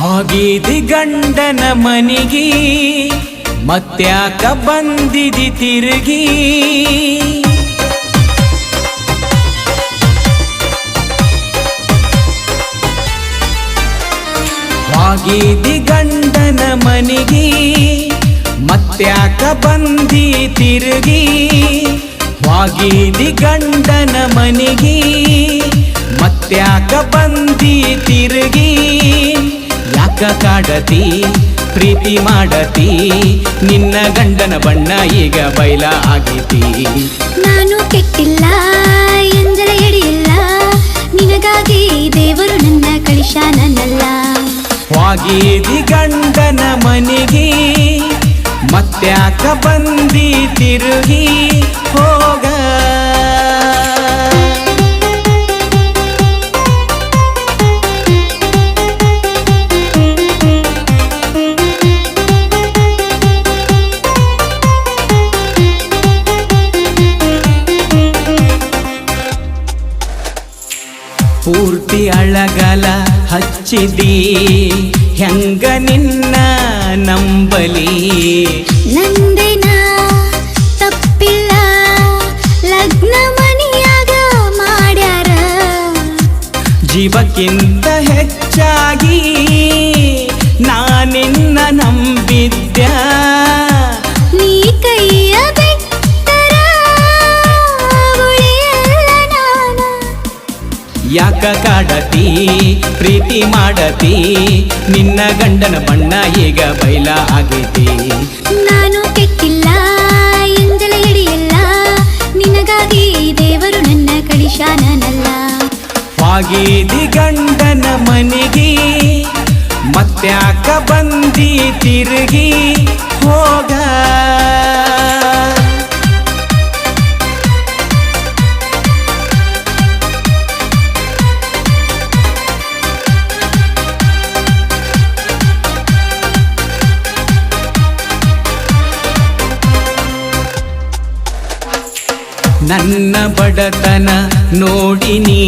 ಹೋಗಿದಿ ಗಂಡನ ಮನಿಗಿ, ಮತ್ತ್ಯಾಕ ಬಂದಿದಿ ತಿರುಗಿ. ಹೋಗಿದಿ ಗಂಡನ ಮನಿಗಿ, ಮತ್ತ್ಯಾಕ ಬಂದಿ ತಿರುಗಿ. ಹೋಗಿದಿ ಗಂಡನ ಮನಿಗಿ, ಮತ್ತ್ಯಾಕ ಬಂದಿ ತಿರುಗಿ. ಯಾಕ ಕಾಡತಿ ಪ್ರೀತಿ ಮಾಡತಿ ನಿನ್ನ ಗಂಡನ ಬಣ್ಣ ಈಗ ಬಯಲ ಆಗಿತಿ. ನಾನು ಕೆಟ್ಟಿಲ್ಲ ಎಂಜಲ ಎಡಿಯಿಲ್ಲ ನಿನಗಾಗಿ ದೇವರು ನನ್ನ ಕಳಿಶ ನನ್ನಲ್ಲ ವಾಗಿದಿ ಗಂಡನ ಮನೆಗೆ ಮತ್ತ್ಯಾಕ ಬಂದಿ ತಿರುಗಿ ಹೋಗ. ಪೂರ್ತಿ ಅಳಗಲ ಹಚ್ಚಿದಿ. ಹೆಂಗ ನಿನ್ನ ನಂಬಲಿ? ನಂದಿನ ತಪ್ಪಿಲ್ಲ ಲಗ್ನ ಮನಿಯಾಗ ಮಾಡ್ಯಾರ. ಜೀವಕ್ಕಿಂತ ಹೆಚ್ಚಾಗಿ ನಾನಿನ್ನ ನಂಬಿದ್ದ ಯಾಕ ಕಾಡತಿ ಪ್ರೀತಿ ಮಾಡತಿ ನಿನ್ನ ಗಂಡನ ಬಣ್ಣ ಈಗ ಬೈಲ ಆಗೈತಿ. ನಾನು ಕೆಟ್ಟಿಲ್ಲ ಎಂಜಲ ಹಿಡಿಯಿಲ್ಲ ನಿನಗಾಗಿ ದೇವರು ನನ್ನ ಕಳಿಶಾನನಲ್ಲ ಹೋಗಿದಿ ಗಂಡನ ಮನೆಗೆ ಮತ್ತ್ಯಾಕ ಬಂದಿ ತಿರುಗಿ ಹೋಗ. ನನ್ನ ಬಡತನ ನೋಡಿನಿ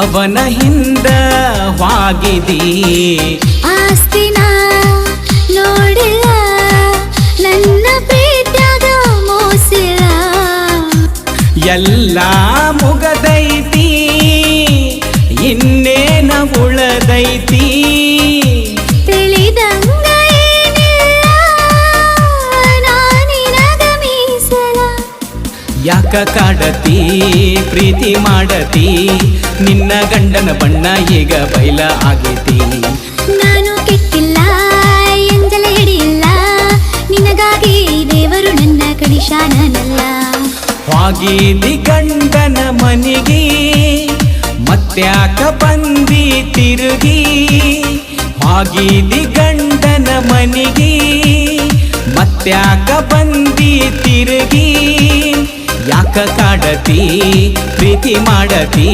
ಅವನ ಹಿಂದ ವಾಗಿದಿ. ಆಸ್ತಿನ ನೋಡಿಲ್ಲ ನನ್ನ ಪ್ರೀತ್ಯಾಗ ಮೋಸಿಲ್ಲ. ಎಲ್ಲ ಮುಗದೈತಿ ಇನ್ನೇನ ಉಳದೈತಿ. ಯಾಕ ಕಾಡತಿ ಪ್ರೀತಿ ಮಾಡತಿ ನಿನ್ನ ಗಂಡನ ಬಣ್ಣ ಈಗ ಬೈಲ ಆಗೈತಿ. ನಾನು ಕೆಟ್ಟಿಲ್ಲ ಎಂಜಲ ಹಿಡಿಯಿಲ್ಲ ನಿನಗಾಗಿ ದೇವರು ನನ್ನ ಕಡಿಶಾನಲ್ಲ ಹೋಗಿದಿ ಗಂಡನ ಮನೆಗೆ ಮತ್ತ್ಯಾಕ ಬಂದಿ ತಿರುಗಿ ಹೋಗಿದಿ ಗಂಡನ ಮನೆಗೆ ಮತ್ತ್ಯಾಕ ಬಂದಿ ಯಾಕ ಕಾಡತಿ ಪ್ರೀತಿ ಮಾಡತಿ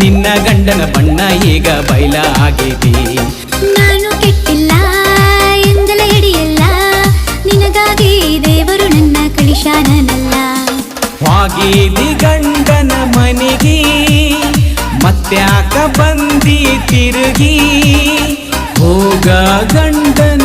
ನಿನ್ನ ಗಂಡನ ಬಣ್ಣ ಈಗ ಬಯಲ ಆಗಿದೆ. ನಾನು ಕೆಟ್ಟಿಲ್ಲ ಎಂದಲ ಹಿಡಿಯಲ್ಲ ನಿನಗಾಗಿ ದೇವರು ನನ್ನ ಕಳಿಶಾನನಲ್ಲ ಹೋಗಿದಿ ಗಂಡನ ಮನೆಗೆ ಮತ್ತ್ಯಾಕ ಬಂದಿ ತಿರುಗಿ ಹೋಗ ಗಂಡನ